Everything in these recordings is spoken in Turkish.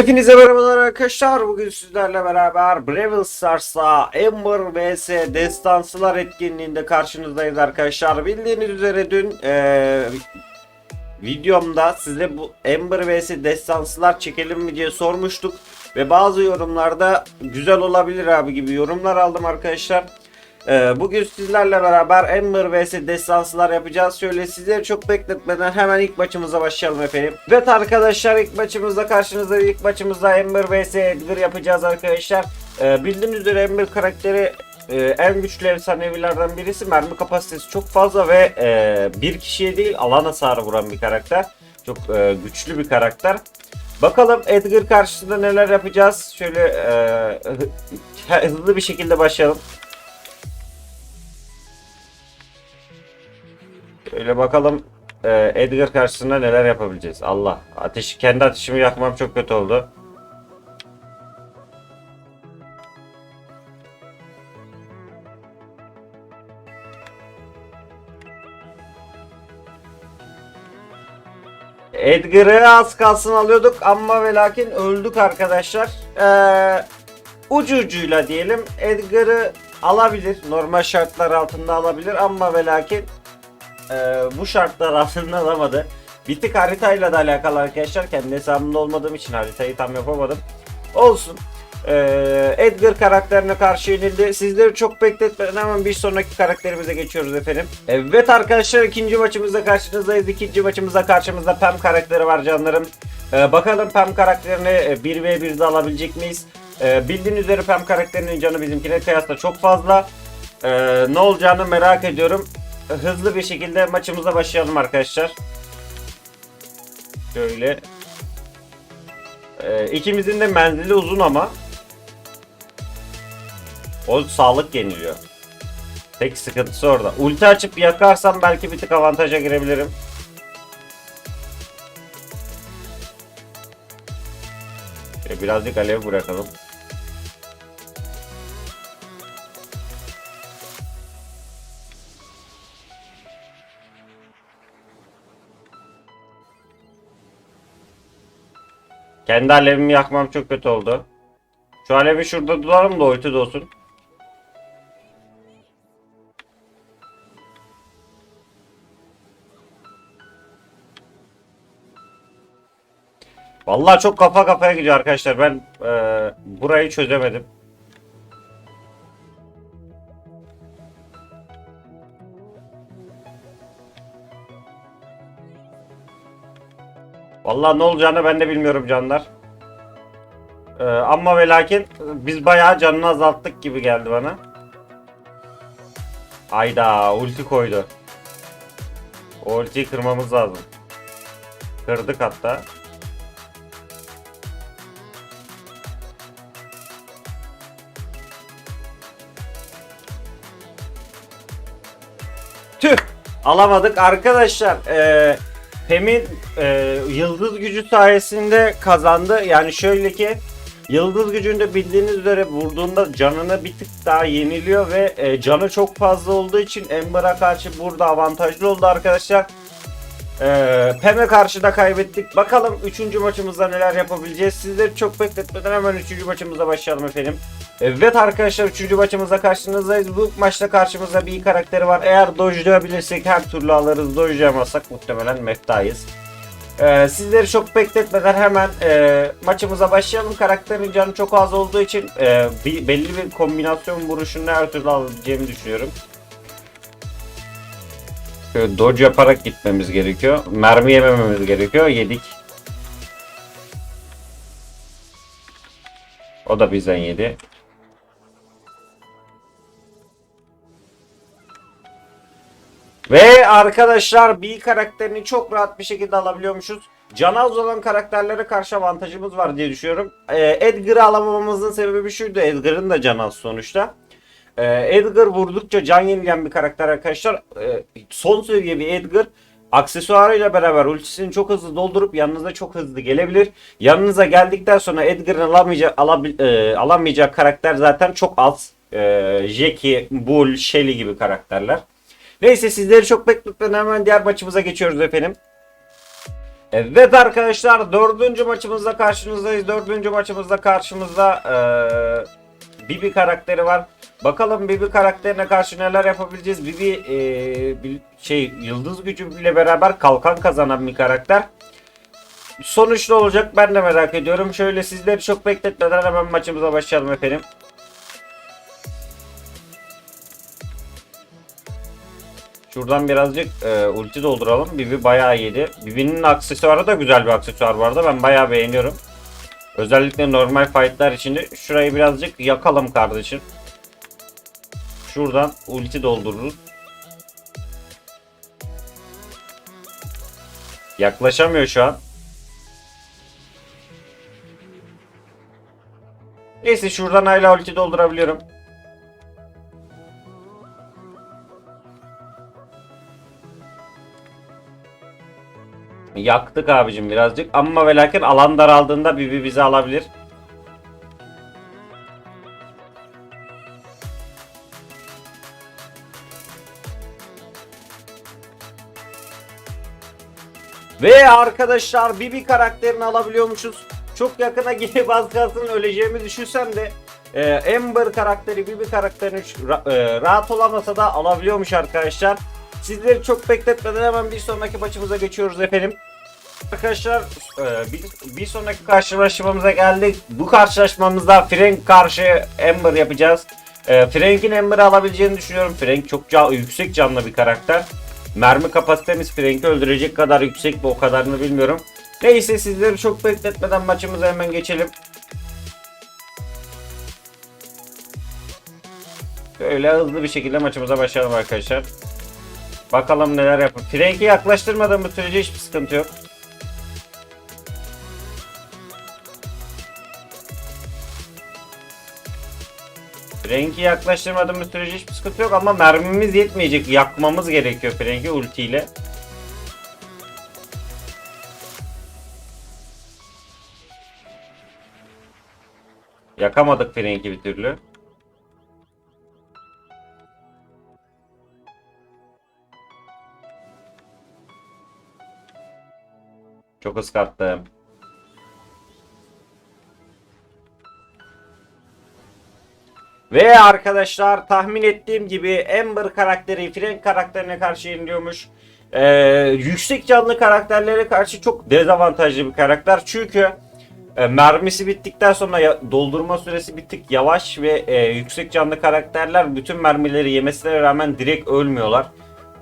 Hepinize merhabalar arkadaşlar. Bugün sizlerle beraber Brawl Stars'ta Ember vs Destansılar etkinliğinde karşınızdayız arkadaşlar. Bildiğiniz üzere dün eee, videomda size bu Ember vs Destansılar çekelim mi diye sormuştuk. Ve bazı yorumlarda güzel olabilir abi gibi yorumlar aldım arkadaşlar. Ee, bugün sizlerle beraber Ember vs Destansılar yapacağız. Şöyle sizleri çok bekletmeden hemen ilk maçımıza başlayalım efendim. Evet arkadaşlar ilk maçımızda karşınızda ilk maçımızda Ember vs Edgar yapacağız arkadaşlar. Ee, bildiğiniz üzere Ember karakteri e, en güçlü efsanevilerden birisi. Mermi kapasitesi çok fazla ve e, bir kişiye değil alan hasarı vuran bir karakter. Çok e, güçlü bir karakter. Bakalım Edgar karşısında neler yapacağız. Şöyle hızlı bir şekilde başlayalım. Şöyle bakalım e, Edgar karşısında neler yapabileceğiz. Allah. Ateşi kendi ateşimi yakmam çok kötü oldu. Edgar'ı az kalsın alıyorduk ama ve lakin öldük arkadaşlar. Ee, ucu ucuyla diyelim Edgar'ı alabilir. Normal şartlar altında alabilir ama ve lakin e, bu şartlar altında alamadı. Bir tık haritayla da alakalı arkadaşlar. Kendi hesabımda olmadığım için haritayı tam yapamadım. Olsun. Ee, Edgar karakterine karşı yenildi. Sizleri çok bekletmeden hemen bir sonraki karakterimize geçiyoruz efendim. Evet arkadaşlar ikinci maçımızda karşınızdayız. İkinci maçımızda karşımızda Pam karakteri var canlarım. Ee, bakalım Pam karakterini e, 1v1'de alabilecek miyiz? Ee, bildiğiniz üzere Pam karakterinin canı bizimkine kıyasla çok fazla. Ee, ne olacağını merak ediyorum. Hızlı bir şekilde maçımıza başlayalım arkadaşlar. Şöyle. Ee, ikimizin de menzili uzun ama. O sağlık yeniliyor. Tek sıkıntısı orada. Ulti açıp yakarsam belki bir tık avantaja girebilirim. Şöyle birazcık alev bırakalım. Kendi alevimi yakmam çok kötü oldu. Şu alevi şurada tutalım da ulti de olsun. Vallahi çok kafa kafaya gidiyor arkadaşlar. Ben eee, burayı çözemedim. Vallahi ne olacağını ben de bilmiyorum canlar. Ee, ama ve lakin biz bayağı canını azalttık gibi geldi bana. Ayda ulti koydu. O ultiyi kırmamız lazım. Kırdık hatta. Tüh! Alamadık arkadaşlar. Ee, Pem'in e, yıldız gücü sayesinde kazandı. Yani şöyle ki yıldız gücünde bildiğiniz üzere vurduğunda canını bir tık daha yeniliyor ve e, canı çok fazla olduğu için Ember'a karşı burada avantajlı oldu arkadaşlar. Ee, Pem'e karşı da kaybettik. Bakalım 3. maçımızda neler yapabileceğiz. Sizleri çok bekletmeden hemen 3. maçımıza başlayalım efendim. Evet arkadaşlar 3. maçımızda karşınızdayız. Bu maçta karşımızda bir karakteri var. Eğer dojlayabilirsek her türlü alırız. Dojlayamazsak muhtemelen meftayız. Ee, sizleri çok bekletmeden hemen e, maçımıza başlayalım. Karakterin canı çok az olduğu için e, bir, belli bir kombinasyon vuruşunu her türlü alabileceğimi düşünüyorum. Şöyle dodge yaparak gitmemiz gerekiyor. Mermi yemememiz gerekiyor. Yedik. O da bizden yedi. Ve arkadaşlar bir karakterini çok rahat bir şekilde alabiliyormuşuz. Canı az olan karakterlere karşı avantajımız var diye düşünüyorum. Ee, Edgar'ı alamamamızın sebebi şuydu. Edgar'ın da canı az sonuçta. Ee, Edgar vurdukça can yenileyen bir karakter arkadaşlar. Ee, son seviye bir Edgar aksesuarıyla beraber ultisini çok hızlı doldurup yanınıza çok hızlı gelebilir. Yanınıza geldikten sonra Edgar'ın alamayacak, alabil, e, alamayacak karakter zaten çok az. Ee, Jackie, Bull, Shelly gibi karakterler. Neyse sizleri çok bekletmeden hemen diğer maçımıza geçiyoruz efendim. Evet arkadaşlar dördüncü maçımızda karşınızdayız. Dördüncü maçımızda karşımızda eee, Bibi karakteri var. Bakalım Bibi karakterine karşı neler yapabileceğiz. Bibi bir şey yıldız gücüyle beraber kalkan kazanan bir karakter. Sonuç ne olacak ben de merak ediyorum. Şöyle sizleri çok bekletmeden hemen maçımıza başlayalım efendim. Şuradan birazcık e, ulti dolduralım. Bibi bayağı yedi. Bibi'nin aksesuarı da güzel bir aksesuar bu arada. Ben bayağı beğeniyorum. Özellikle normal fightlar içinde. Şurayı birazcık yakalım kardeşim. Şuradan ulti doldururuz. Yaklaşamıyor şu an. Neyse şuradan hala ulti doldurabiliyorum. Yaktık abicim birazcık ama ve lakin alan daraldığında Bibi bizi alabilir. Ve arkadaşlar Bibi karakterini alabiliyormuşuz. Çok yakına gelip az kalsın öleceğimi düşünsem de e, Amber karakteri Bibi karakterini ra- e, rahat olamasa da alabiliyormuş arkadaşlar. Sizleri çok bekletmeden hemen bir sonraki maçımıza geçiyoruz efendim. Arkadaşlar e, bir, bir sonraki karşılaşmamıza geldik. Bu karşılaşmamızda Frank karşı Amber yapacağız. E, Frank'in Amber'ı alabileceğini düşünüyorum. Frank çok ca- yüksek canlı bir karakter. Mermi kapasitemiz Frank'i öldürecek kadar yüksek mi o kadarını bilmiyorum. Neyse sizleri çok bekletmeden maçımıza hemen geçelim. Böyle hızlı bir şekilde maçımıza başlayalım arkadaşlar. Bakalım neler yapın. Frank'i yaklaştırmadığımız sürece hiçbir sıkıntı yok. Frank'i yaklaştırmadığımız sürece hiçbir sıkıntı yok ama mermimiz yetmeyecek. Yakmamız gerekiyor Frank'i ultiyle. Yakamadık Frank'i bir türlü. Çok ıskattım. Ve arkadaşlar tahmin ettiğim gibi Amber karakteri Frank karakterine karşı yeniliyormuş. Ee, yüksek canlı karakterlere karşı çok dezavantajlı bir karakter. Çünkü e, mermisi bittikten sonra ya- doldurma süresi bir tık yavaş ve e, yüksek canlı karakterler bütün mermileri yemesine rağmen direkt ölmüyorlar.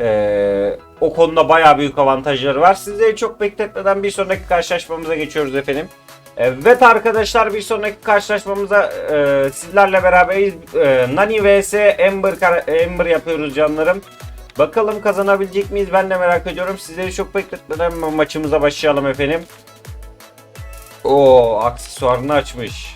Ee, o konuda bayağı büyük avantajları var. Sizleri çok bekletmeden bir sonraki karşılaşmamıza geçiyoruz efendim. Evet arkadaşlar bir sonraki karşılaşmamıza e, sizlerle beraberiz. E, Nani vs Ember, Ember yapıyoruz canlarım. Bakalım kazanabilecek miyiz ben de merak ediyorum. Sizleri çok bekletmeden ma- maçımıza başlayalım efendim. O aksesuarını açmış.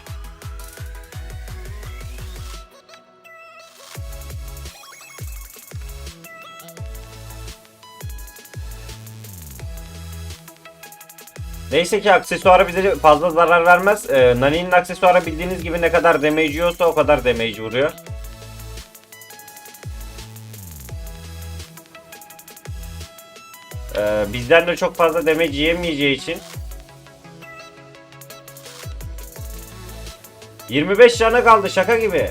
Neyse ki aksesuarı bize fazla zarar vermez. Ee, Nani'nin aksesuarı bildiğiniz gibi ne kadar damage yiyorsa o kadar damage vuruyor. Ee, bizden de çok fazla damage yiyemeyeceği için 25 canı kaldı şaka gibi.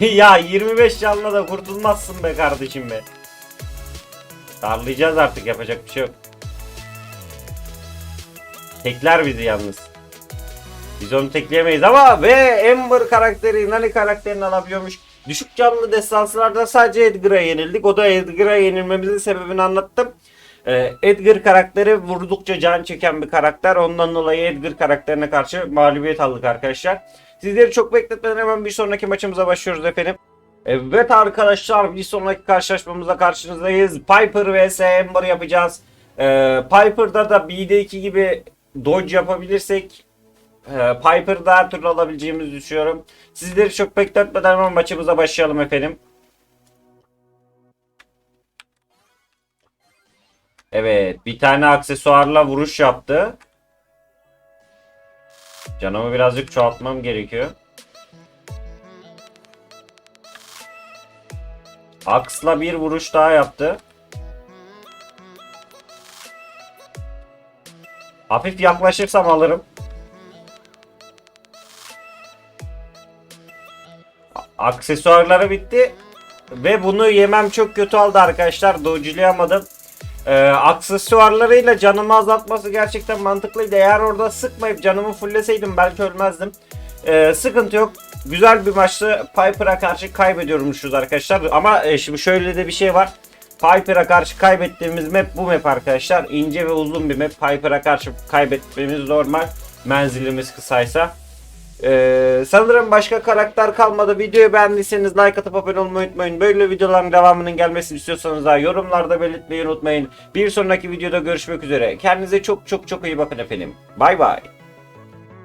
ya 25 canla da kurtulmazsın be kardeşim be. Darlayacağız artık yapacak bir şey yok. Tekler bizi yalnız. Biz onu tekleyemeyiz ama ve Amber karakteri Nani karakterini alabiliyormuş. Düşük canlı destansılarda sadece Edgar'a yenildik. O da Edgar'a yenilmemizin sebebini anlattım. Ee, Edgar karakteri vurdukça can çeken bir karakter. Ondan dolayı Edgar karakterine karşı mağlubiyet aldık arkadaşlar. Sizleri çok bekletmeden hemen bir sonraki maçımıza başlıyoruz efendim. Evet arkadaşlar bir sonraki karşılaşmamıza karşınızdayız. Piper vs Amber yapacağız. Ee, Piper'da da B'deki gibi dodge yapabilirsek e, Piper'da her türlü alabileceğimizi düşünüyorum. Sizleri çok bekletmeden hemen maçımıza başlayalım efendim. Evet bir tane aksesuarla vuruş yaptı. Canımı birazcık çoğaltmam gerekiyor. Aksla bir vuruş daha yaptı. Hafif yaklaşırsam alırım. Aksesuarları bitti. Ve bunu yemem çok kötü aldı arkadaşlar. Dojlayamadım. Ee, aksesuarlarıyla canımı azaltması gerçekten mantıklıydı. Eğer orada sıkmayıp canımı fulleseydim belki ölmezdim. Ee, sıkıntı yok. Güzel bir maçtı. Piper'a karşı kaybediyormuşuz arkadaşlar. Ama e, şimdi şöyle de bir şey var. Piper'a karşı kaybettiğimiz map bu map arkadaşlar. İnce ve uzun bir map. Piper'a karşı kaybetmemiz normal. Menzilimiz kısaysa. Ee, sanırım başka karakter kalmadı. Videoyu beğendiyseniz like atıp abone olmayı unutmayın. Böyle videoların devamının gelmesini istiyorsanız da yorumlarda belirtmeyi unutmayın. Bir sonraki videoda görüşmek üzere. Kendinize çok çok çok iyi bakın efendim. Bay bay.